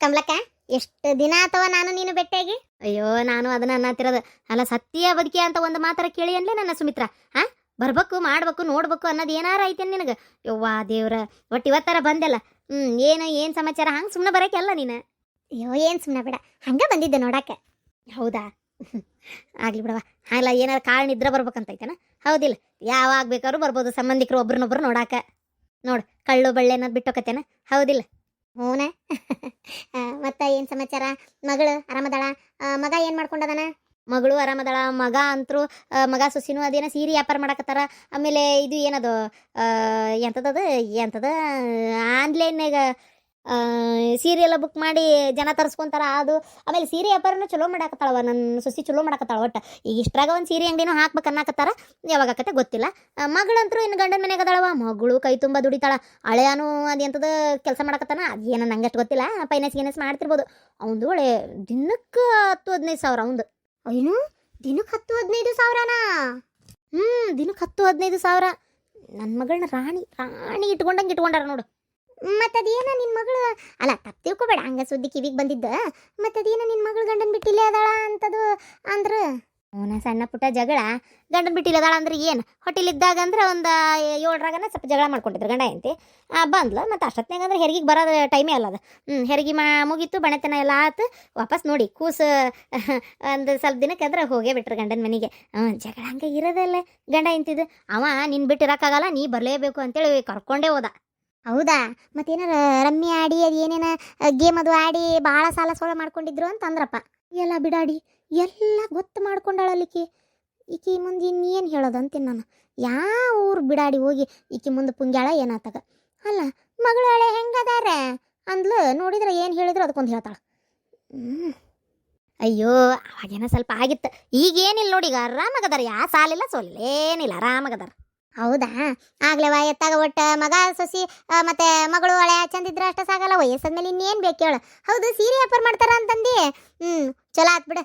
ಕಮಲಕ್ಕ, ಎಷ್ಟು ದಿನ ಅಥವಾ ನಾನು ನೀನು ಭೇಟಿಯಾಗಿ ಅಯ್ಯೋ, ನಾನು ಅದನ್ನ ಅನ್ನತ್ತಿರೋದು. ಅಲ್ಲ, ಸತ್ಯ ಬದುಕಿ ಅಂತ ಒಂದು ಮಾತ್ರ ಕೇಳಿ ಅನ್ಲೇ ನನ್ನ ಸುಮಿತ್ರ. ಹಾ ಬರ್ಬೇಕು, ಮಾಡ್ಬೇಕು, ನೋಡ್ಬೇಕು ಅನ್ನೋದು ಏನಾರ ಐತೆ ನಿನಗೆ? ಯವ್ವಾ ದೇವ್ರ ಒಟ್ಟು ಇವತ್ತರ ಬಂದೆಲ್ಲ. ಹ್ಮ್, ಏನು ಏನು ಸಮಾಚಾರ? ಹಂಗೆ ಸುಮ್ಮನೆ ಬರೋಕೆಲ್ಲ ನೀನು? ಅಯ್ಯೋ, ಏನು ಸುಮ್ಮನೆ ಬೇಡ. ಹಂಗೆ ಬಂದಿದ್ದೆ ನೋಡಕ್ಕೆ. ಹೌದಾ? ಆಗ್ಲಿ ಬಿಡವಾ ಅಲ್ಲ, ಏನಾರ ಕಾರಣ ನಿದ್ರೆ ಬರ್ಬೇಕಂತೈತೇನ? ಹೌದಿಲ್ಲ. ಯಾವಾಗ ಬೇಕಾದ್ರೂ ಬರ್ಬೋದು. ಸಂಬಂಧಿಕರು ಒಬ್ರನ್ನೊಬ್ರು ನೋಡಾಕ. ನೋಡು, ಕಳ್ಳು, ಬಳ್ಳೆ ಅನ್ನೋದು ಬಿಟ್ಟೋಕತ್ತೇನ? ಹೌದಿಲ್ಲ. ಹೂನ? ಮತ್ತೆ ಏನು ಸಮಾಚಾರ? ಮಗಳು ಆರಾಮದಳ? ಮಗ ಏನು ಮಾಡ್ಕೊಂಡದನ? ಮಗಳು ಆರಾಮದಳ. ಮಗ ಅಂತರೂ ಮಗ ಸೊಸಿನೂ ಅದೇನೋ ಸೀರೆ ವ್ಯಾಪಾರ ಮಾಡಕತ್ತಾರ. ಆಮೇಲೆ ಇದು ಏನದು? ಎಂಥದ್ದು ಎಂಥದ ಆನ್ಲೈನ್ಯಾಗ ಸೀರೆ ಎಲ್ಲ ಬುಕ್ ಮಾಡಿ ಜನ ತರಿಸ್ಕೊಂತಾರ, ಅದು ಆಮೇಲೆ ಸೀರೆ ವ್ಯಾಪಾರನೂ ಚಲೋ ಮಾಡಾಕತ್ತಾಳವ ನನ್ನ ಸೊಸಿ ಚಲೋ ಮಾಡಾಕತ್ತಾಳ ಒಟ್ಟು. ಈಗ ಇಷ್ಟರಾಗ ಒಂದು ಸೀರೆ ಅಂಗಡಿನೂ ಹಾಕ್ಬೇಕು ಅನ್ನಕತ್ತಾರ, ಯಾವಾಗ ಆಕತ್ತೆ ಗೊತ್ತಿಲ್ಲ. ಮಗಳಂತರೂ ಇನ್ನು ಗಂಡನ ಮನೆಗೆ ಅದಾಳವ, ಮಗಳು ಕೈ ತುಂಬ ದುಡಿತಾಳ, ಹಳೆಯಾನು ಅದು ಕೆಲಸ ಮಾಡಕತ್ತಾನ ನಂಗೆ ಅಷ್ಟು ಗೊತ್ತಿಲ್ಲ ಫೈನಾನ್ಸ್ ಗಿನೆನ್ಸ್ ಮಾಡ್ತಿರ್ಬೋದು. ಅವಂದು ಒಳ್ಳೆ ದಿನಕ್ಕೆ ಹತ್ತು ಹದಿನೈದು ಸಾವಿರ ಅವಂದು. ಏನು? ದಿನಕ್ಕೆ ಹತ್ತು ಹದಿನೈದು ಸಾವಿರನಾ? ಹ್ಞೂ ದಿನಕ್ಕೆ ಹತ್ತು ಹದಿನೈದು ಸಾವಿರ. ನನ್ನ ಮಗಳನ್ನ ರಾಣಿ ರಾಣಿ ಇಟ್ಕೊಂಡಂಗೆ ಇಟ್ಕೊಂಡಾರ ನೋಡು. ಮತ್ತದೇನ ನಿನ್ನ ಮಗಳು? ಅಲ್ಲ, ತಪ್ಪು ತಿಳ್ಕೊಬೇಡ. ಹಂಗ ಸುದ್ದಿ ಕಿವಿಗೆ ಬಂದಿದ್ದ. ಮತ್ತದೇನ ನಿನ್ನ ಮಗಳು ಗಂಡನ ಬಿಟ್ಟಿಲ್ಲ ಅದಾಳ ಅಂತದು ಅಂದ್ರೆ? ಅವನ ಸಣ್ಣ ಪುಟ್ಟ ಜಗಳ. ಗಂಡನ್ ಬಿಟ್ಟಿಲ್ಲ ಅದಾಳ ಅಂದ್ರೆ ಏನು? ಹೊಟ್ಟಿಲಿದ್ದಾಗ ಅಂದ್ರೆ ಒಂದು ಏಳರಾಗನ ಸ್ವಲ್ಪ ಜಗಳ ಮಾಡ್ಕೊಂಡಿದ್ರು ಗಂಡ ಎಂತಿ ಬಂದ್ಲು. ಮತ್ತು ಅಷ್ಟೊತ್ತಿನಾಗ ಅಂದ್ರೆ ಹೆರಿಗೆ ಬರೋದು ಟೈಮೇ ಅಲ್ಲ ಅದು. ಹ್ಞೂ ಹೆರಿಗೆ ಮಾ ಮುಗೀತು, ಬಣತನ ಎಲ್ಲ ಆತು. ವಾಪಸ್ ನೋಡಿ, ಕೂಸು ಒಂದು ಸ್ವಲ್ಪ ದಿನಕ್ಕೆ ಅಂದ್ರೆ ಹೋಗೇ ಬಿಟ್ರು ಗಂಡನ ಮನೆಗೆ. ಜಗಳ ಹಂಗೆ ಇರೋದಲ್ಲ ಗಂಡ ಎಂತಿದ್ದು ಅವ ನಿನ್ನ ಬಿಟ್ಟಿರೋಕ್ಕಾಗಲ್ಲ ನೀ ಬರಲೇಬೇಕು ಅಂತೇಳಿ ಕರ್ಕೊಂಡೇ ಹೋದ. ಹೌದಾ? ಮತ್ತೇನಾರ ರಮ್ಮಿ ಆಡಿ, ಅದು ಏನೇನ ಗೇಮ್ ಅದು ಆಡಿ ಭಾಳ ಸಾಲ ಸೋಳ ಮಾಡ್ಕೊಂಡಿದ್ರು ಅಂತ ಅಂದ್ರಪ್ಪ ಎಲ್ಲ ಬಿಡಾಡಿ, ಎಲ್ಲ ಗೊತ್ತು ಮಾಡ್ಕೊಂಡಾಳಲ್ಲಿಕಿ ಈಕಿ ಮುಂದೆ ಇನ್ನೇನು ಹೇಳೋದು ಅಂತೀನಿ ನಾನು? ಯಾವ ಊರು ಬಿಡಾಡಿ ಹೋಗಿ ಈಕಿ ಮುಂದೆ ಪುಂಗ್ಯಾಳ ಏನಾತಗ? ಅಲ್ಲ ಮಗಳು ಹಳೆ ಹೆಂಗದಾರ? ಅಂದ್ಲು, ನೋಡಿದ್ರೆ ಏನು ಹೇಳಿದ್ರು ಅದಕ್ಕೊಂದು ಹೇಳ್ತಾಳೆ. ಅಯ್ಯೋ, ಅವಾಗೇನೋ ಸ್ವಲ್ಪ ಆಗಿತ್ತು. ಈಗೇನಿಲ್ಲ ನೋಡಿ, ಈಗ ಆರಾಮಾಗದಾರ, ಯಾ ಸಾಲಿಲ್ಲ ಸೊಲ್ಲೇನಿಲ್ಲ ಏನಿಲ್ಲ, ಆರಾಮಾಗದಾರ. ಹೌದಾ? ಆಗ್ಲೇವ ಎತ್ತಾಗ ಒಟ್ಟ ಮಗ ಸೊಸಿ ಮತ್ತೆ ಮಗಳು ಹಳೆ ಚಂದಿದ್ರ ಅಷ್ಟ ಸಾಗಲ್ಲ ವಯಸ್ಸಾದ್ಮೇಲೆ ಇನ್ನೇನು ಬೇಕು ಹೇಳು. ಹೌದು ಸೀರೆ ವ್ಯಾಪಾರ ಮಾಡ್ತಾರ ಅಂತಂದಿ? ಹ್ಞೂ ಚಲೋ ಆತ್ ಬಿಡ.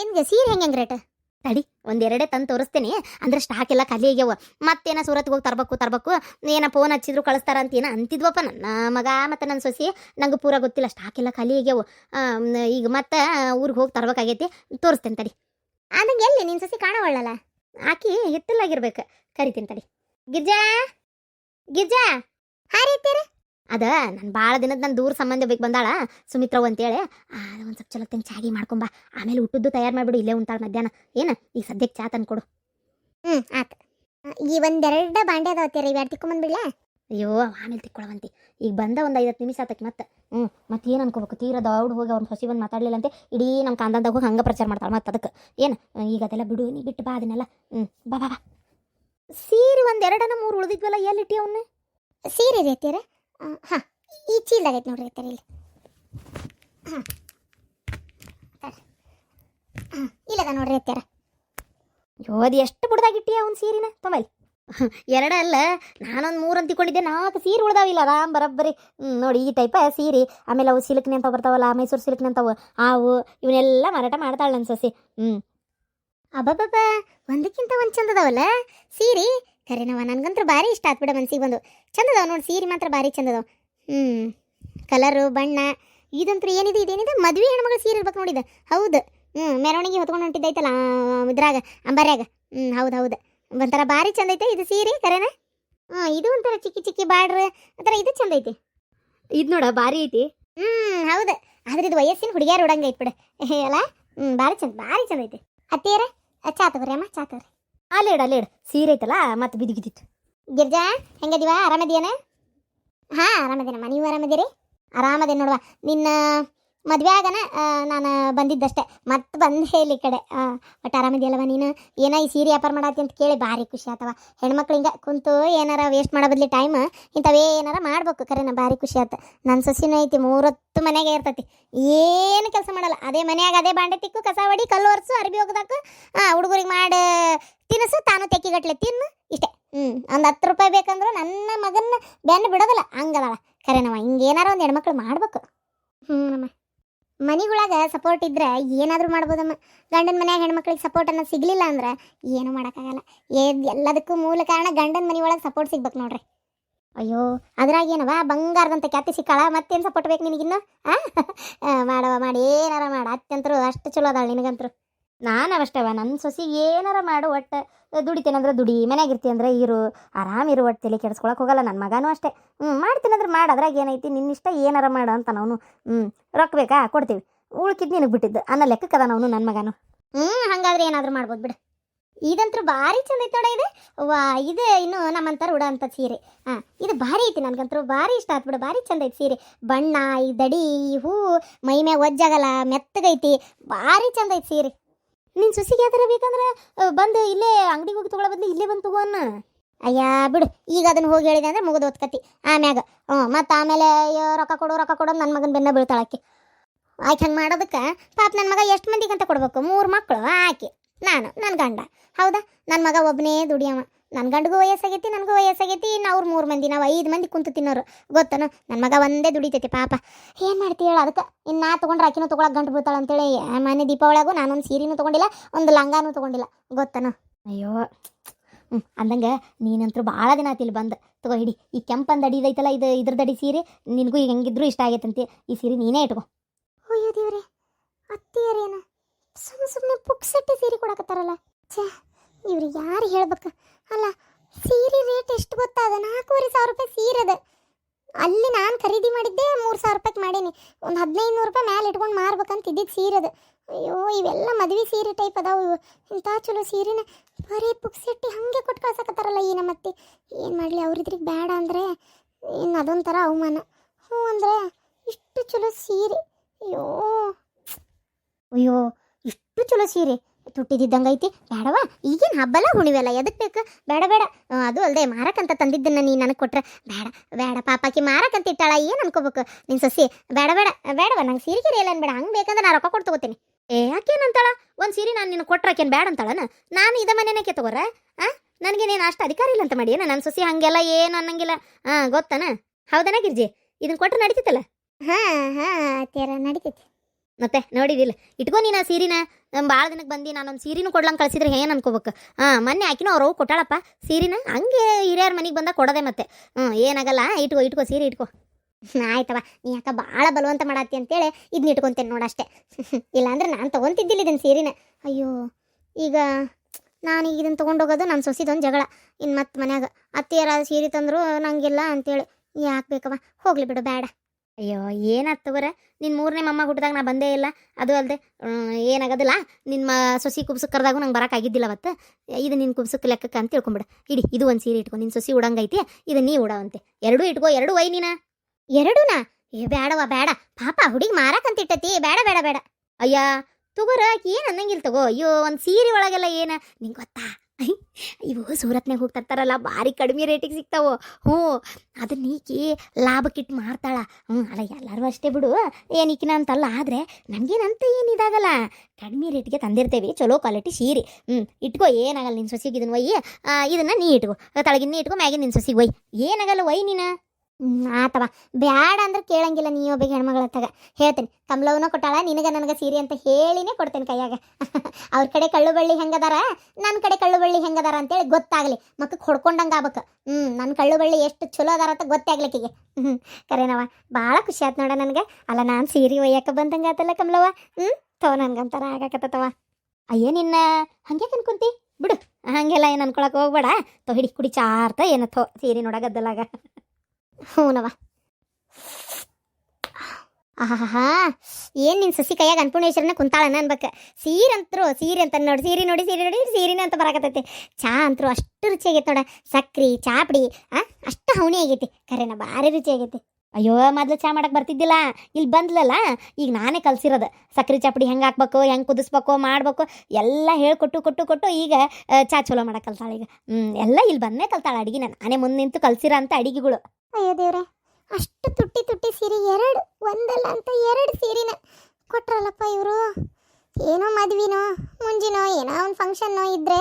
ಏನು ಸೀರೆ ಹೆಂಗೆ ಹೆಂಗೆ ರೇಟ್? ತಡಿ ಒಂದೆರಡೇ ತಂದು ತೋರಿಸ್ತೀನಿ. ಅಂದ್ರೆ ಸ್ಟಾಕ್ ಎಲ್ಲ ಖಾಲಿ ಆಗ್ಯಾವ. ಮತ್ತೇನ ಸೂರತ್ಗೆ ಹೋಗಿ ತರ್ಬೇಕು ತರ್ಬೇಕು. ಏನ ಫೋನ್ ಹಚ್ಚಿದ್ರು ಕಳಿಸ್ತಾರ ಅಂತ ಏನ ಅಂತಿದ್ವಪ್ಪ ನನ್ನ ಮಗ ಮತ್ತು ನನ್ನ ಸೊಸಿ? ನಂಗೆ ಪೂರ ಗೊತ್ತಿಲ್ಲ ಸ್ಟಾಕ್ ಎಲ್ಲ ಖಾಲಿ ಆಗ್ಯಾವ. ಈಗ ಮತ್ತೆ ಊರಿಗೆ ಹೋಗಿ ತರ್ಬೇಕಾಗೈತಿ. ತೋರಿಸ್ತೇನೆ ತಡಿ. ಆದಂಗೆ ಎಲ್ಲಿ? ನಿನ್ನ ಸೊಸಿ ಕಾಣವಳ್ಳಲ್ಲ ಆಕಿ ಹಿತ್ತಲಾಗಿರ್ಬೇಕು ಕರಿತೀನಿ ತಡಿ. ಗಿರ್ಜಾ ಗಿರ್ಜಾ ಹಾರೀತೀರ ಅದ ನಾನು ಭಾಳ ದಿನದ ನನ್ನ ದೂರ ಸಂಬಂಧ ಬೇಕು ಬಂದಾಳ ಸುಮಿತ್ರವ್ ಅಂತೇಳಿ. ಅದು ಒಂದು ಸ್ವಲ್ಪ ಚಲೋ ತಂಗೆ ಚಾಗಿ ಮಾಡ್ಕೊಂಬ ಆಮೇಲೆ ಊಟದ್ದು ತಯಾರು ಮಾಡಿಬಿಡು, ಇಲ್ಲೇ ಉಂಟಾಳ ಮಧ್ಯಾಹ್ನ. ಏನು, ಈಗ ಸದ್ಯಕ್ಕೆ ಚಾ ತಂದು ಕೊಡು ಹ್ಞೂ ಆತು. ಈ ಒಂದೆರಡು ಬಾಂಡೆ ಅದಾವತ್ತೀರ ಇವ್ಯಾರು ತಿಕ್ಕೊಂಬಂದ್ಬಿಡ್ಲಾ ಅಯ್ಯೋ ಆಮೇಲೆ ತಿಕ್ಕೊಳವಂತಿ. ಈಗ ಬಂದ ಒಂದು ಐವತ್ತು ನಿಮಿಷ ಆತಕ್ಕೆ ಮತ್ತೆ. ಹ್ಞೂ ಮತ್ತೆ ಏನು ಅನ್ಕೋಬೇಕು? ತೀರ ದೌಡ್ ಹೋಗಿ ಅವ್ನ ಹೊಸಿ ಬಂದು ಮಾತಾಡಲಿಲ್ಲ ಅಂತೆ ಇಡೀ ನಮ್ಮ ಕಾಂದಂದಾಗ ಹೋಗಿ ಹಂಗೆ ಪ್ರಚಾರ ಮಾಡ್ತಾಳೆ ಮತ್ತೆ ಅದಕ್ಕೆ ಏನು? ಈಗ ಅದೆಲ್ಲ ಬಿಡು, ನೀ ಬಿಟ್ಟು ಬಾ ಅದನ್ನೆಲ್ಲ. ಹ್ಞೂ ಬಾ ಬಾ ಬಾ. ಸೀರೆ ಎರಡನ ಮೂರು ಉಳಿದಿದ್ವಲ್ಲ, ಎಲ್ಲಿಟ್ಟಿ ಅವನ್ನ ಸೀರೆ ರೀ ಅತ್ತೀರ ಹಾಂ, ಈ ಚೀಲ್ ಆಗೈತಿ ನೋಡ್ರಿ ಅತ್ತೀರ ಇಲ್ಲಿ. ಹಾಂ ಹಾಂ, ಇಲ್ಲದ ನೋಡ್ರಿ ಅತ್ತೀರ ಯೋದಿ ಎಷ್ಟು ಬುಡ್ದಾಗಿಟ್ಟಿ ಅವ್ನ ಸೀರಿನ? ತೊಂಬಲ್ಲಿ ಎರಡ ಅಲ್ಲ ನಾನೊಂದು ಮೂರು ಅಂತಿಕೊಂಡಿದ್ದೆ ನಾಲ್ಕು ಸೀರೆ ಉಳ್ದಾವಿಲ್ಲ ಆರಾಮ್ ಬರಬ್ಬರಿ. ನೋಡಿ ಈ ಟೈಪ ಸೀರೆ. ಆಮೇಲೆ ಅವು ಸಿಲ್ಕ್ನೆ ಅಂತ ಬರ್ತಾವಲ್ಲ, ಮೈಸೂರು ಸಿಲ್ಕ್ನೆ ಅಂತವು ಹಾವು, ಇವನ್ನೆಲ್ಲ ಮಾರಾಟ ಮಾಡ್ತಾಳೆ ನನ್ನ ಸಸಿ. ಹ್ಞೂ ಅಬ್ಬಬ್ಬ ಒಂದಕ್ಕಿಂತ ಒಂದು ಚಂದದವಲ್ಲ? ಸೀರೆ? ಕರೆನವ ನನಗಂತೂ ಭಾರಿ ಇಷ್ಟ ಆತ್ಬಿಡ ಮನ್ಸಿಗೆ ಬಂದು. ಚಂದದವ ನೋಡಿ, ಸೀರೆ ಮಾತ್ರ ಭಾರಿ ಚಂದದವ. ಹ್ಞೂ ಕಲರು, ಬಣ್ಣ ಇದಂತೂ ಏನಿದೆ, ಇದೇನಿದೆ? ಮದುವೆ ಹೆಣ್ಮಗಳು ಸೀರೆ ಇರ್ಬೇಕು ನೋಡಿದ ಹೌದು. ಹ್ಞೂ ಮೆರವಣಿಗೆ ಹೊತ್ಕೊಂಡು ಹೊಂಟಿದ್ದೈತಲ್ಲ ಇದ್ರಾಗ, ಅಂಬರ್ಯಾಗ. ಹ್ಞೂ ಹೌದು ಹೌದು. ಒಂಥರ ಭಾರಿ ಚಂದ ಐತೆ. ಇದು ಸೀರೆ ಕರೆನ? ಹಾಂ ಇದು ಒಂಥರ ಚಿಕ್ಕಿ ಚಿಕ್ಕಿ ಬಾಡ್ರ್ ಒಂಥರ ಇದು ಚಂದ ಐತಿ. ಇದು ನೋಡ ಭಾರಿ ಐತಿ. ಹ್ಮ್ ಹೌದು. ಆದ್ರೆ ಇದು ವಯಸ್ಸಿನ ಹುಡುಗಿಯಾರು ಉಡಂಗ ಐತಿ ಬಿಡ. ಅಲ್ಲ? ಹ್ಞೂ ಭಾರಿ ಚಂದ ಭಾರಿ ಚಂದ ಐತಿ. ಅತ್ತೇರ ಚಾ ತಗೋರಿ ಅಮ್ಮ ಚಾ ತಗೋರಿ. ಅಲ್ಲೇಡ ಅಲ್ಲೇಡ ಸೀರೆ ಐತಲ್ಲ ಮತ್ತೆ ಬಿದಿಗಿದಿತ್ತು. ಗಿರ್ಜಾ ಹೆಂಗದಿವ? ಆರಾಮದಿಯನ? ಹಾ ಆರಾಮದೇನಮ್ಮ. ನೀವು ಆರಾಮದಿರಿ? ಆರಾಮದೇ ನೋಡುವ. ನಿನ್ನ ಮದ್ವೆಯಾಗನ ನಾನು ಬಂದಿದ್ದಷ್ಟೇ. ಮತ್ತೆ ಬಂದೇ ಹೇಳಿ ಈ ಕಡೆ. ಬಟ್ ಆರಾಮಿದೆಯಲ್ಲವ ನೀನು? ಏನೋ ಈ ಸೀರೆ ವ್ಯಾಪಾರ ಮಾಡತ್ತಿ ಅಂತ ಕೇಳಿ ಭಾರಿ ಖುಷಿ ಆತವ. ಹೆಣ್ಮಕ್ಳು ಹಿಂಗೆ ಕುಂತು ಏನಾರ ವೇಸ್ಟ್ ಮಾಡೋ ಬದಲಿ ಟೈಮ್ ಇಂಥವೇ ಏನಾರ ಮಾಡ್ಬೇಕು ಕರೆನ, ಭಾರಿ ಖುಷಿ ಆತ. ನನ್ನ ಸೊಸಿನೂ ಐತಿ, ಮೂರೊತ್ತು ಮನೆಗೆ ಇರ್ತೈತಿ. ಏನು ಕೆಲಸ ಮಾಡಲ್ಲ. ಅದೇ ಮನೆಯಾಗ ಅದೇ ಬಾಂಡೆ ತಿಕ್ಕು, ಕಸ ಹೊಡಿ ಕಲ್ಲು ಒರೆಸು, ಅರ್ಬಿ ಒಗ್ದಾಕು. ಹುಡುಗರಿಗೆ ಮಾಡಿ ತಿನ್ನಿಸು ತಾನು ತೆಕ್ಕಿಗಟ್ಲೆ ತಿನ್ನು, ಇಷ್ಟೇ. ಹ್ಞೂ ಒಂದು ಹತ್ತು ರೂಪಾಯಿ ಬೇಕಂದ್ರೆ ನನ್ನ ಮಗನ ಬೆನ್ನು ಬಿಡೋದಿಲ್ಲ. ಹಂಗದಳ. ಹಿಂಗೆ ಹಿಂಗೇನಾರ ಒಂದು ಹೆಣ್ಮಕ್ಳು ಮಾಡ್ಬೇಕು. ಹ್ಞೂ ನಮ್ಮ ಮನಿಗೊಳಗ ಸಪೋರ್ಟ್ ಇದ್ರೆ ಏನಾದರೂ ಮಾಡ್ಬೋದಮ್ಮ. ಗಂಡನ ಮನ್ಯಾಗ ಹೆಣ್ಮಕ್ಳಿಗೆ ಸಪೋರ್ಟ್ ಅನ್ನೋದು ಸಿಗ್ಲಿಲ್ಲ ಅಂದ್ರೆ ಏನು ಮಾಡೋಕ್ಕಾಗಲ್ಲ. ಏ, ಎಲ್ಲದಕ್ಕೂ ಮೂಲ ಕಾರಣ ಗಂಡನ ಮನೆ ಒಳಗೆ ಸಪೋರ್ಟ್ ಸಿಗ್ಬೇಕು ನೋಡ್ರಿ. ಅಯ್ಯೋ, ಅದ್ರಾಗ ಏನವ? ಬಂಗಾರದಂತ ಖ್ಯಾತಿ ಸಿಕ್ಕಾಳ? ಮತ್ತೇನು ಸಪೋರ್ಟ್ ಬೇಕು ನಿನಗಿನ್ನು? ಮಾಡವ ಮಾಡಿ, ಏನಾರ ಮಾಡ. ಅತ್ಯಂತರು ಅಷ್ಟು ಚಲೋ ಅದಾಳ ನಿನಗಂತರು. ನಾನು ಅವಷ್ಟವ ನನ್ನ ಸೊಸಿಗೆ ಏನಾರ ಮಾಡು ಒಟ್ಟು. ದುಡಿತೇನಂದ್ರೆ ದುಡಿ ಮನ್ಯಾಗ ಇರ್ತೀನಂದ್ರೆ ಇರು. ಆರಾಮಿರು ಒಟ್ಟು ತಲೆ ಕೆಡಿಸ್ಕೊಳಕ್ಕೆ ಹೋಗಲ್ಲ ನನ್ನ ಮಗನೂ ಅಷ್ಟೇ. ಹ್ಞೂ ಮಾಡ್ತೀನಂದ್ರೆ ಮಾಡು, ಅದ್ರಾಗ ಏನೈತಿ, ನಿನ್ನಿಷ್ಟ ಏನಾರ ಮಾಡು ಅಂತ ನಾವು ಹ್ಞೂ ರೊಕ್ಕ ಬೇಕಾ ಕೊಡ್ತೀವಿ. ಉಳ್ಕಿದ್ ನಿನಗೆ ಬಿಟ್ಟಿದ್ದು, ಅನ್ನೋ ಲೆಕ್ಕಕ್ಕದ ನಾವು ನನ್ನ ಮಗನು. ಹ್ಞೂ ಹಂಗಾದ್ರೆ ಏನಾದರೂ ಮಾಡ್ಬೋದು ಬಿಡು. ಇದಂತೂ ಭಾರಿ ಚಂದ ಐತೆ ನೋಡ ಇದು. ವಾ, ಇದು ಇನ್ನು ನಮ್ಮಂತಾರ ಉಡ ಅಂತ ಸೀರೆ. ಹಾಂ, ಇದು ಭಾರಿ ಐತಿ ನನಗಂತೂ ಭಾರಿ ಇಷ್ಟ ಆಯ್ತು ಬಿಡು, ಭಾರಿ ಚಂದ ಐತಿ ಸೀರೆ. ಬಣ್ಣ, ಈ ದಡಿ, ಈ ಹೂ, ಮೈ ಮ್ಯಾಗ ಒಜ್ಜಾಗಲ್ಲ, ಮೆತ್ತಗೈತಿ, ಭಾರಿ ಚಂದ ಐತಿ ಸೀರೆ. ನಿನ್ನ ಸೊಸಿಗೆ ಯಾವ್ದಾರ ಬೇಕಂದ್ರೆ ಬಂದು ಇಲ್ಲೇ ಅಂಗಡಿಗೆ ಹೋಗಿ ತಗೊಳ್ಳೋ ಬದಲು ಇಲ್ಲೇ ಬಂದು ತಗೋ ಅನ್ನ. ಅಯ್ಯ, ಬಿಡು. ಈಗ ಅದನ್ನ ಹೋಗಿ ಹೇಳಿದೆ ಅಂದ್ರೆ ಮುಗಿದು ಓದ್ಕತಿ ಆಮ್ಯಾಗ ಹ್ಞೂ, ಮತ್ತು ಆಮೇಲೆ, ಅಯ್ಯೋ, ರೊಕ್ಕ ಕೊಡು ರೊಕ್ಕ ಕೊಡು ನನ್ನ ಮಗನ ಬೆನ್ನ ಬೀಳ್ತಾಳಕ್ಕೆ ಆಕೆ. ಹಂಗೆ ಮಾಡೋದಕ್ಕೆ ಪಾಪ ನನ್ನ ಮಗ ಎಷ್ಟು ಮಂದಿಗೆ ಅಂತ ಕೊಡ್ಬೇಕು? ಮೂರು ಮಕ್ಕಳು ಆಕೆ, ನಾನು ನನ್ನ ಗಂಡ. ಹೌದಾ? ನನ್ನ ಮಗ ಒಬ್ಬನೇ ದುಡಿಯವ. ನನ್ನ ಗಂಡಗೂ ವಯಸ್ಸಾಗೈತಿ, ನನಗೂ ವಯಸ್ಸಾಗೈತಿ, ಇನ್ನು ಅವ್ರು ಮೂರು ಮಂದಿ, ನಾವು ಐದು ಮಂದಿ ಕುಂತು ತಿನ್ನೋರು. ಗೊತ್ತನು? ನನ್ನ ಮಗ ಒಂದೇ ದುಡಿತೈತಿ, ಪಾಪ. ಏನು ಮಾಡ್ತೀವಿ ಹೇಳು ಅದಕ್ಕೆ? ಇನ್ನು ನಾ ತೊಗೊಂಡ್ರೆ ಆಕಿನೂ ತೊಗೊಳಕ್ಕೆ ಗಂಟು ಬೀಳ್ತಾಳೆ ಅಂತೇಳಿ ಮನೆ ದೀಪಾವಳಿಗೂ ದೀಪಾವಳಿಯಾಗೂ ನಾನೊಂದು ಸೀರೆನೂ ತೊಗೊಂಡಿಲ್ಲ, ಒಂದು ಲಂಗಾನೂ ತೊಗೊಂಡಿಲ್ಲ. ಗೊತ್ತನು? ಅಯ್ಯೋ ಹ್ಞೂ ಅಂದಂಗೆ ನೀನಂತರೂ ಭಾಳ ದಿನ ಆತಿಲ್ಲ ಬಂದು. ತಗೋ ಹಿಡಿ, ಈ ಕೆಂಪಂದು ಅಡಿ ಇದೈತಲ್ಲ, ಇದು ಇದ್ರದಡಿ ಸೀರೆ, ನಿನಗೂ ಈಗ ಹೆಂಗಿದ್ರು ಇಷ್ಟ ಆಗೈತಂತೆ. ಈ ಸೀರೆ ನೀನೇ ಇಟ್ಕೋ. ಅಯ್ಯೋ ದೇವ್ರೆ, ಅತ್ತಿಯರೇನ? ಸುಮ್ಮನೆ ಸುಮ್ಮನೆ ಪುಕ್ಸಟ್ಟೆ ಸೀರೆ ಕೊಡಕತ್ತಾರಲ್ಲ? ಛೇ, ಇವ್ರು ಯಾರು ಹೇಳ್ಬೇಕು? ಅಲ್ಲ, ಸೀರೆ ರೇಟ್ ಎಷ್ಟು ಗೊತ್ತಾದ ನಾಲ್ಕೂವರೆ ಸಾವಿರ ರೂಪಾಯಿ ಸೀರೆ ಅದ ಅಲ್ಲಿ ನಾನು ಖರೀದಿ ಮಾಡಿದ್ದೆ ಮೂರು ಸಾವಿರ ರೂಪಾಯಿಗೆ ಮಾಡೀನಿ. ಒಂದು ಹದಿನೈದು ನೂರು ರೂಪಾಯಿ ಮೇಲೆ ಇಟ್ಕೊಂಡು ಮಾರ್ಬೇಕಂತ ಇದ್ದಿದ್ದು ಸೀರೆ ಅದು ಅಯ್ಯೋ, ಇವೆಲ್ಲ ಮದುವೆ ಸೀರೆ ಟೈಪ್ ಅದಾವು ಇವು. ಇಂಥ ಚಲೋ ಸೀರೆನ ಬರೀ ಪುಕ್ಸೆಟ್ಟಿ ಹಾಗೆ ಕೊಟ್ಟು ಕಳ್ಸಕತ್ತಾರಲ್ಲ ಈ ನಮ್ಮತ್ತಿ. ಏನು ಮಾಡಲಿ, ಅವ್ರಿದ್ರಿಗೆ ಬೇಡ ಅಂದರೆ ಇನ್ನು ಅದೊಂಥರ ಅವಮಾನ. ಹ್ಞೂ ಅಂದರೆ ಇಷ್ಟು ಚಲೋ ಸೀರೆ. ಅಯ್ಯೋ. ಅಯ್ಯೋ, ಇಷ್ಟು ಚಲೋ ಸೀರೆ. ತುಟ್ಟಿದ್ದಂಗೆ ಐತಿ ಬೇಡವಾ ಹಬ್ಬಲ ಹಬ್ಬಲ್ಲ ಹುಣಿವೆಲ್ಲ ಎದಕ್ಕೆ ಬೇಕು? ಬೇಡ ಬೇಡ. ಅದು ಅಲ್ಲದೆ ಮಾರಕ್ಕಂತ ತಂದಿದ್ದನ್ನ ನೀ ನನಗೆ ಕೊಟ್ರೆ. ಬೇಡ ಬೇಡ ಪಾಪಾಕಿ ಮಾರಕ್ಕಂತ ಇಟ್ಟಾಳ ಏನು ಅನ್ಕೋಬೇಕು? ನಿನ್ನ ಸಸಿ ಬೇಡ ಬೇಡ ಬೇಡವ ನಂಗೆ ಸೀರೆ ಕೆರೆ ಇಲ್ಲ ಬೇಡ ಹಂಗೆ ಬೇಕಂದ್ರೆ ನಾನು ರೊಕ್ಕ ಕೊಟ್ಟು ತಗೋತೀನಿ. ಏ ಯಾಕೇನಂತಾಳ ಒಂದು ಸೀರೆ ನಾನು ನಿನ್ನ ಕೊಟ್ರಾಕೇನು ಬೇಡ ಅಂತಾಳನ? ನಾನು ಇದ ಮನೆನೇ ತಗೋರ ಆ? ನನಗೆ ನೀನು ಅಷ್ಟು ಅಧಿಕಾರ ಇಲ್ಲ ಅಂತ ಮಾಡಿ ಏನ ನನ್ನ ಸೊಸಿ ಹಂಗೆಲ್ಲ ಏನು ಅನ್ನಂಗಿಲ್ಲ. ಹಾಂ ಗೊತ್ತನ? ಹೌದನ ಗಿರ್ಜಿ? ಇದನ್ನ ಕೊಟ್ಟರೆ ನಡೀತಿತ್ತಲ್ಲ? ಹಾಂ ಹಾಂ ತೀರ ನಡೀತೈತಿ. ಮತ್ತೆ ನೋಡಿದಿಲ್ಲ. ಇಟ್ಕೋ ನೀನು ಆ ಸೀರಿನ. ಭಾಳ ದಿನಕ್ಕೆ ಬಂದು ನಾನೊಂದು ಸೀರೆನೂ ಕೊಡ್ಲಂಗೆ ಕಳ್ಸಿದ್ರೆ ಏನು ಅನ್ಕೋಬೇಕು? ಹಾಂ, ಮೊನ್ನೆ ಆಕಿನೂ ಅವ್ರವು ಕೊಟ್ಟಾಳಪ್ಪ. ಸೀರೆನ ಹಂಗೆ ಹಿರಿಯರ ಮನೆಗೆ ಬಂದಾಗ ಕೊಡೋದೆ ಮತ್ತೆ. ಹ್ಞೂ ಏನಾಗಲ್ಲ, ಇಟ್ಕೋ ಇಟ್ಕೋ, ಸೀರೆ ಇಟ್ಕೋ. ಆಯ್ತವ. ನೀ ಯಾಕ ಭಾಳ ಬಲವಂತ ಮಾಡತ್ತಿ ಅಂತೇಳಿ ಇದನ್ನ ಇಟ್ಕೊಂತೇನೆ ನೋಡಷ್ಟೇ ಇಲ್ಲಾಂದ್ರೆ ನಾನು ತೊಗೊಂತಿದ್ದಿಲ್ಲ ಇದನ್ನು ಸೀರೆನ. ಅಯ್ಯೋ, ಈಗ ನಾನು ಈಗ ಇದನ್ನು ತೊಗೊಂಡೋಗೋದು ನನ್ನ ಸೊಸಿದೊಂದು ಜಗಳ. ಇನ್ನು ಮತ್ತೆ ಮನ್ಯಾಗ ಅತ್ತಿಯರ ಸೀರೆ ತಂದರು ನಂಗಿಲ್ಲ ಅಂತೇಳಿ. ಯಾಕೆ ಬೇಕವ ಹೋಗ್ಲಿ ಬಿಡು, ಬೇಡ. ಅಯ್ಯೋ ಏನಾತ್ ತಗೋರ ನಿನ್ನ ಮೂರನೇ ಮಮ್ಮ ಹುಟ್ಟಿದಾಗ ನಾ ಬಂದೇ ಇಲ್ಲ. ಅದು ಅಲ್ಲದೆ ಏನಾಗೋದಿಲ್ಲ. ನಿಮ್ಮ ಸೊಸಿ ಕುಬ್ಸಕ್ಕೆ ಕರೆದಾಗೂ ನಂಗೆ ಬರೋಕ್ಕಾಗಿದ್ದಿಲ್ಲ ಅವತ್ತು. ಇದು ನಿನ್ನ ಕುಬ್ಸಕ್ಕೆ ಲೆಕ್ಕಕ್ಕೆ ಅಂತ ತಿಳ್ಕೊಂಬಿಡ. ಇಡಿ, ಇದು ಒಂದು ಸೀರೆ ಇಟ್ಕೊ. ನಿನ್ನ ಸೊಸಿ ಉಡಂಗೈತಿ, ಇದು ನೀ ಉಡವಂತೆ. ಎರಡೂ ಇಟ್ಕೋ, ಎರಡು ವೈ ನೀನ? ಎರಡೂನಾ? ಏ ಬೇಡವ ಬೇಡ ಪಾಪ ಹುಡುಗಿ ಮಾರಕ್ಕಂತ ಇಟ್ಟತಿ. ಬೇಡ ಬೇಡ ಬೇಡ ಅಯ್ಯ ತಗೋರ ಏನು ಅನ್ನಂಗಿಲ್ಲ ತಗೋ? ಅಯ್ಯೋ, ಒಂದು ಸೀರೆ ಒಳಗೆಲ್ಲ ಏನ? ನಿಂಗೆ ಗೊತ್ತಾ? ಇವು ಸೂರತ್ನಾಗ ಹೋಗ್ತಿರ್ತಾರಲ್ಲ ಭಾರಿ ಕಡಿಮೆ ರೇಟಿಗೆ ಸಿಗ್ತಾವೆ. ಹ್ಞೂ ಅದನ್ನ ಈಕಿ ಲಾಭಕ್ಕಿಟ್ಟು ಮಾರ್ತಾಳ ಹ್ಞೂ, ಅಲ್ಲ, ಎಲ್ಲರೂ ಅಷ್ಟೇ ಬಿಡು. ಏನಿಕಿನ ಅಂತಲ್ಲ, ಆದರೆ ನನಗೇನಂತ ಏನಿದಾಗಲ್ಲ ಕಡಿಮೆ ರೇಟಿಗೆ ತಂದಿರ್ತೇವೆ, ಚಲೋ ಕ್ವಾಲಿಟಿ ಸೀರೆ. ಹ್ಞೂ, ಇಟ್ಕೋ, ಏನಾಗಲ್ಲ ನಿನ್ನ ಸೊಸಿಗೆ ಇದನ್ನ ಒಯ್ಯಿ. ಇದನ್ನು ನೀ ಇಟ್ಕೋ, ತಳಗಿನ ಇಟ್ಕೋ, ಮ್ಯಾಗಿನ ನಿನ್ನ ಸೊಸಿಗೆ ಒಯ್ ಏನಾಗಲ್ಲ ಒಯ್ ನೀನು. ಆತವ. ಬ್ಯಾಡ ಅಂದ್ರೆ ಕೇಳಂಗಿಲ್ಲ ನೀ ಒಬ್ಬ ಹೆಣ್ಮಗಳ ತಗ ಹೇಳ್ತೀನಿ, ಕಮಲವನ ಕೊಟ್ಟಾಳ, ನಿನಗೆ ನನಗೆ ಸೀರೆ ಅಂತ ಹೇಳಿನೇ ಕೊಡ್ತೇನೆ ಕೈಯಾಗ. ಅವ್ರ ಕಡೆ ಕಳ್ಳು ಬಳ್ಳಿ ಹೆಂಗದಾರ ನನ್ನ ಕಡೆ ಕಳ್ಳು ಬಳ್ಳಿ ಹೆಂಗದಾರ ಅಂತೇಳಿ ಗೊತ್ತಾಗಲಿ. ಮಕ್ಕಳು ಹೊಡ್ಕೊಂಡಂಗೆ ಆಗ್ಬೇಕು. ಹ್ಞೂ ನನ್ನ ಕಳ್ಳು ಬಳ್ಳಿ ಎಷ್ಟು ಚಲೋ ಅದಾರ ಅಂತ ಗೊತ್ತಾಗ್ಲಿಕ್ಕೆ ಹ್ಞೂ ಕರೆನವ ಭಾಳ ಖುಷಿ ಆಯ್ತು ನೋಡ ನನಗೆ. ಅಲ್ಲ, ನಾನು ಸೀರೆ ಒಯ್ಯಕ್ಕೆ ಬಂದಂಗೆ ಆತಲ್ಲ ಕಮಲವ್ವ. ಹ್ಞೂ ತೋ ನನ್ಗಂತಾರ ಆಗಾಕತ್ತವ ಅಯ್ಯೋ, ನಿನ್ನ ಹಂಗೆ ಕುಂತಿ ಬಿಡು. ಹಂಗೆಲ್ಲ ಏನು ಅನ್ಕೊಳಕ್ಕೆ ಹೋಗ್ಬೇಡ. ತೋ ಹಿಡಿ, ಕುಡಿ, ಚಾರ್ತ ಏನೋ ಥೋ ಸೀರೆ ನೋಡಗದ್ದಲಾಗ ಹ್ಞೂನವ ಆಹಾ ಏನು ನಿನ್ನ ಸಸಿ ಕೈಯಾಗ ಅನ್ನಪೂರ್ಣೇಶ್ವರನ ಕುಂತಾಳನ ಅನ್ಬೇಕು? ಸೀರೆ ಅಂತರು, ಸೀರೆ ಅಂತ ನೋಡಿ, ಸೀರೆ ನೋಡಿ ಸೀರೆ ನೋಡಿ, ಸೀರೆನ ಅಂತ ಬರಾಕತ್ತೈತಿ. ಚಾ ಅಂತರು ಅಷ್ಟು ರುಚಿ ಆಗೈತೆ ನೋಡ. ಸಕ್ರಿ, ಚಾಪಡಿ, ಆ, ಅಷ್ಟು ಹವಣಿ ಆಗೈತಿ. ಕರೆನ ಭಾರಿ ರುಚಿಯಾಗೈತಿ. ಅಯ್ಯೋ, ಮೊದ್ಲು ಚಾ ಮಾಡಕ್ಕೆ ಬರ್ತಿದ್ದಿಲ್ಲ. ಇಲ್ಲಿ ಬಂದ್ಲಲ್ಲ, ಈಗ ನಾನೇ ಕಲ್ಸಿರೋದು. ಸಕ್ರಿ ಚಾಪಡಿ ಹೆಂಗೆ ಹಾಕ್ಬೇಕು, ಹೆಂಗೆ ಕುದಿಸ್ಬೇಕು, ಮಾಡಬೇಕು, ಎಲ್ಲ ಹೇಳ್ಕೊಟ್ಟು ಕೊಟ್ಟು ಕೊಟ್ಟು ಈಗ ಚಾ ಚಲೋ ಮಾಡಕ್ಕೆ ಕಲ್ತಾಳ ಈಗ. ಎಲ್ಲ ಇಲ್ಲಿ ಬಂದೇ ಕಲ್ತಾಳ ಅಡಿಗೆನ ನಾನೇ. ಮುಂದೆ ನಿಂತು ಕಲ್ಸಿರೋ ಅಂತ ಅಡಿಗೆಗಳು. ಅಯ್ಯೋ ದೇವ್ರೆ, ಅಷ್ಟು ತುಟ್ಟಿ ತುಟ್ಟಿ ಸೀರೆ ಎರಡು, ಒಂದಲ್ಲ ಅಂತ ಎರಡು ಸೀರೆನ ಕೊಟ್ರಲ್ಲಪ್ಪ ಇವರು. ಏನೋ ಮದ್ವಿನೋ, ಮುಂಜಿನೋ, ಏನೋ ಒಂದು ಫಂಕ್ಷನ್ನೋ ಇದ್ರೆ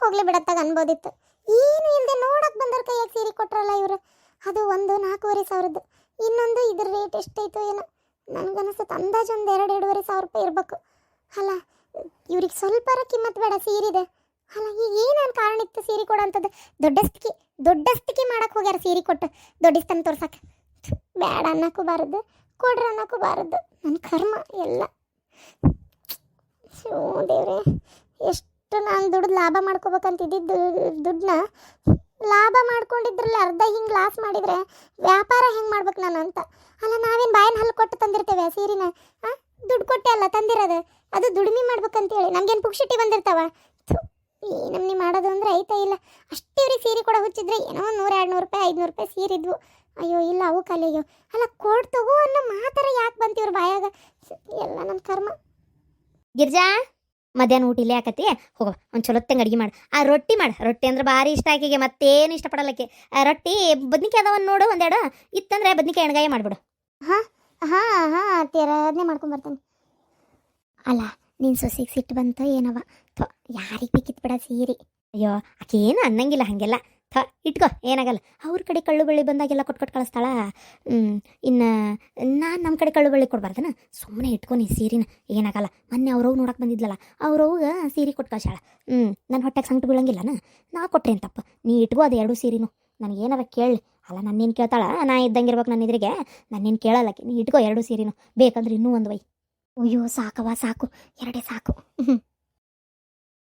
ಹೋಗ್ಲಿ ಬಿಡತ್ತಾಗ ಅನ್ಬೋದಿತ್ತು. ಏನು ಇಲ್ಲದೆ ನೋಡಕ್ ಬಂದವ್ರ ಕೈಯಾಗ ಸೀರೆ ಕೊಟ್ರಲ್ಲ ಇವರು. ಅದು ಒಂದು ನಾಲ್ಕೂವರೆ ಸಾವಿರದ್ದು. ಇನ್ನೊಂದು ಇದ್ರ ರೇಟ್ ಎಷ್ಟೈತೋ ಏನೋ. ನನಗನ್ನಿಸುತ್ತೆ ಅಂದಾಜು ಒಂದು ಎರಡು, ಎರಡೂವರೆ ಸಾವಿರ ರೂಪಾಯಿ ಇರಬೇಕು. ಅಲ್ಲ, ಇವ್ರಿಗೆ ಸ್ವಲ್ಪ ಕಿಮ್ಮತ್ ಬೇಡ ಸೀರಿದೆ. ಅಲ್ಲ, ಈಗ ಏನೇನು ಕಾರಣ ಇತ್ತು ಸೀರೆ ಕೊಡೋಂಥದ್ದು ದೊಡ್ಡಸ್ತಿಕೆ ದೊಡ್ಡಸ್ತಿಕೆ ಮಾಡಕ್ಕೆ ಹೋಗ್ಯಾರ ಸೀರೆ ಕೊಟ್ಟು. ದೊಡ್ಡಸ್ತನ ತೋರ್ಸಕ್ಕೆ ಬೇಡ ಅನ್ನಕ್ಕೂ ಬಾರದು, ಕೊಡ್ರಿ ಅನ್ನಕ್ಕೂ ಬಾರದು. ನನ್ನ ಕರ್ಮ ಎಲ್ಲ. ದೇವ್ರೆ, ಎಷ್ಟು ನಾನು ದುಡ್ದು ಲಾಭ ಮಾಡ್ಕೋಬೇಕಂತಿದ್ದಿದ್ದು ದುಡ್ಡನ್ನ ಲಾಭ ಮಾಡ್ಕೊಂಡಿದ್ರಲ್ಲಿ ಅರ್ಧ ಹಿಂಗೆ ಲಾಸ್ ಮಾಡಿದರೆ ವ್ಯಾಪಾರ ಹೆಂಗೆ ಮಾಡ್ಬೇಕು ನಾನು ಅಂತ. ಅಲ್ಲ, ನಾವೇನು ಬಾಯನ್ನ ಹಲ್ಲು ಕೊಟ್ಟು ತಂದಿರ್ತೇವೆ ಸೀರಿನ? ಹಾಂ ದುಡ್ಡು ಕೊಟ್ಟೆ ಅಲ್ಲ, ತಂದಿರೋದು. ಅದು ದುಡಿಮೆ ಮಾಡ್ಬೇಕಂತೇಳಿ. ನಮ್ಗೇನು ಪುಕ್ಷಿಟ್ಟಿ ಬಂದಿರ್ತಾವ? ಈ ನಮ್ನಿ ಮಾಡೋದು ಅಂದ್ರೆ ಐತಾ ಇಲ್ಲ. ಅಷ್ಟೇ ರೀ ಸೀರೆ ಕೂಡ ಹುಚ್ಚಿದ್ರೆ ಏನೋ ಒಂದು ನೂರು ಎರಡು ನೂರು ರೂಪಾಯಿ, ಐದುನೂರು ರೂಪಾಯಿ ಸೀರೆ ಇದ್ವು. ಅಯ್ಯೋ, ಇಲ್ಲ, ಅವು ಕಲೆಯೋ ಅಲ್ಲ, ಕೊಡ್ ತಗೋ ಅನ್ನೋ ಮಾತಾರ ಯಾಕೆ ಬಂತಿವ್ರು ಬಾಯಾಗ? ಎಲ್ಲ ನನ್ನ ಕರ್ಮ. ಗಿರ್ಜಾ? ಮಧ್ಯಾಹ್ನ ಊಟ ಇಲ್ಲೇ ಆಕತಿ. ಹೋಗೋ ಒಂದು ಚಲೋತ್ತಂಗೆ ಅಡಿಗೆ ಮಾಡಿ. ಆ ರೊಟ್ಟಿ ಮಾಡು. ರೊಟ್ಟಿ ಅಂದ್ರೆ ಭಾರಿ ಇಷ್ಟ ಆಕೆಗೆ ಮತ್ತೇನು ಇಷ್ಟಪಡಲಕ್ಕೆ ಆ ರೊಟ್ಟಿ ಬದ್ನಿಕಾಯಿ ಅದಾವನ್ ನೋಡು ಒಂದೆರಡು. ಇತ್ತಂದ್ರೆ ಬದ್ನಿಕಾಯಿ ಎಣ್ಗಾಯ ಮಾಡಿಬಿಡು. ಹಾಂ ಹಾಂ ತೀರ ಅದನ್ನೇ ಬರ್ತೀನಿ. ಅಲ್ಲ ನಿನ್ನ ಸೊಸೆಗೆ ಸಿಟ್ಟು ಬಂತ ಏನವ ಥೋ ಯಾರಿಗೆ ಬೇಕಿತ್ತು ಬಿಡ ಸೀರೆ. ಅಯ್ಯೋ ಆಕೆ ಏನು ಅನ್ನಂಗಿಲ್ಲ ಹಾಗೆಲ್ಲ. ಥ, ಇಟ್ಕೋ, ಏನಾಗಲ್ಲ. ಅವ್ರ ಕಡೆ ಕಳ್ಳು ಬಳ್ಳಿ ಬಂದಾಗೆಲ್ಲ ಕೊಟ್ಟು ಕೊಟ್ಟು ಕಳಿಸ್ತಾಳ ಇನ್ನು, ನಾನು ನಮ್ಮ ಕಡೆ ಕಳ್ಳು ಬಳ್ಳಿ ಕೊಡ್ಬಾರ್ದನ? ಸುಮ್ಮನೆ ಇಟ್ಕೊ ನೀ ಸೀರೆನ, ಏನಾಗಲ್ಲ. ಮೊನ್ನೆ ಅವ್ರವ್ ನೋಡಕ್ಕೆ ಬಂದಿದ್ಲಲ್ಲ ಅವ್ರವ್ಗ ಸೀರೆ ಕೊಟ್ಟು ಕಳ್ಸಾಳ ಹ್ಞೂ ನನ್ನ ಹೊಟ್ಟೆಗೆ ಸಂಕಟ ಬೀಳಂಗಿಲ್ಲನ? ನಾ ಕೊಟ್ರೇನು ತಪ್ಪ? ನೀ ಇಟ್ಕೋ ಅದು ಎರಡು ಸೀರೆನು. ನನಗೇನಾರ ಕೇಳಿ. ಅಲ್ಲ, ನನ್ನೇನು ಕೇಳ್ತಾಳ? ನಾ ಇದ್ದಂಗಿರ್ಬೇಕು ನನ್ನ ಎದುರಿಗೆ. ನನ್ನೇನು ಕೇಳಲ್ಲಕ್ಕೆ ನೀ ಇಟ್ಕೋ ಎರಡು ಸೀರೆನು. ಬೇಕಂದ್ರೆ ಇನ್ನೂ ಒಂದು ವೈ. ಅಯ್ಯೋ ಸಾಕವ ಸಾಕು. ಎರಡೇ ಸಾಕು.